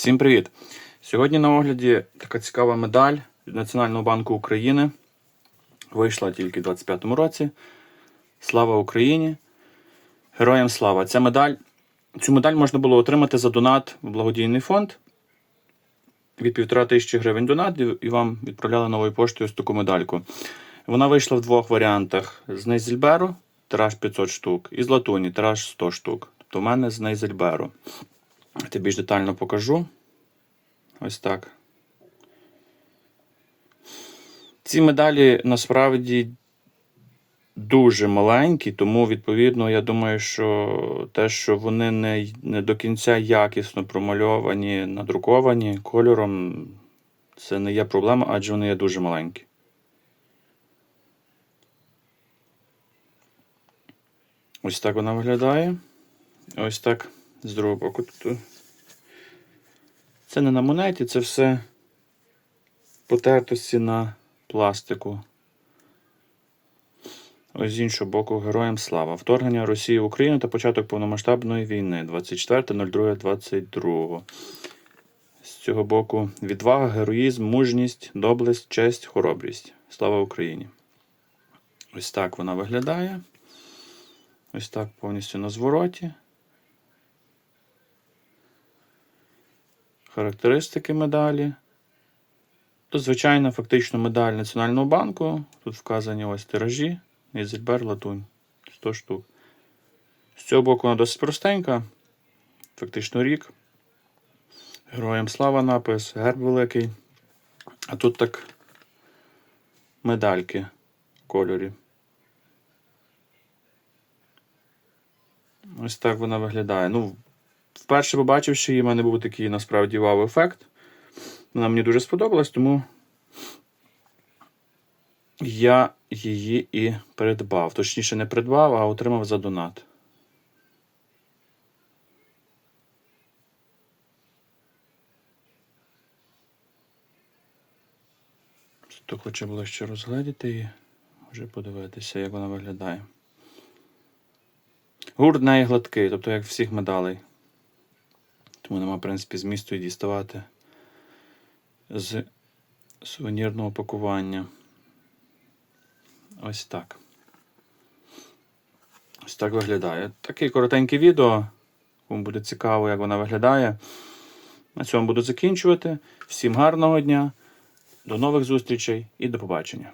Всім привіт! Сьогодні на огляді така цікава медаль від Національного банку України. Вийшла тільки у 25-му році. Слава Україні! Героям слава! Ця медаль, цю медаль можна було отримати за донат в благодійний фонд. Від півтора тисячі гривень донат, і вам відправляли новою поштою ось таку медальку. Вона вийшла в двох варіантах: з Нейзельберу тираж 500 штук, і з латуні тираж 100 штук. Тобто в мене з Нейзельберу. Я більш детально покажу. Ось так. Ці медалі насправді дуже маленькі, тому, відповідно, я думаю, що те, що вони не, не до кінця якісно промальовані, надруковані кольором, це не є проблема, адже вони є дуже маленькі. Ось так вона виглядає. Ось так з другого боку. Тут це не на монеті, це все потертості на пластику. Ось з іншого боку, героям слава. Вторгнення Росії в Україну та початок повномасштабної війни 24.02.22. З цього боку відвага, героїзм, мужність, доблесть, честь, хоробрість. Слава Україні! Ось так вона виглядає. Ось так повністю на звороті. Характеристики медалі. Тут, звичайно, фактично медаль Національного банку. Тут вказані ось тиражі. Ізельбер, латунь. 100 штук. З цього боку вона досить простенька. Фактично рік. Героям слава напис, герб великий. А тут так медальки в кольорі. Ось так вона виглядає. Ну, вперше побачивши її, в мене був такий насправді вау-ефект. Вона мені дуже сподобалась, тому я її і придбав. Точніше, не придбав, а отримав за донат. Хто хоче ближче розглядіти її, може подивитися, як вона виглядає. Гурт неї гладкий, тобто як всіх медалей. Тому нема, в принципі, змісту і діставати з сувенірного пакування. Ось так. Ось так виглядає. Таке коротеньке відео. Кому буде цікаво, як вона виглядає. На цьому буду закінчувати. Всім гарного дня, до нових зустрічей і до побачення.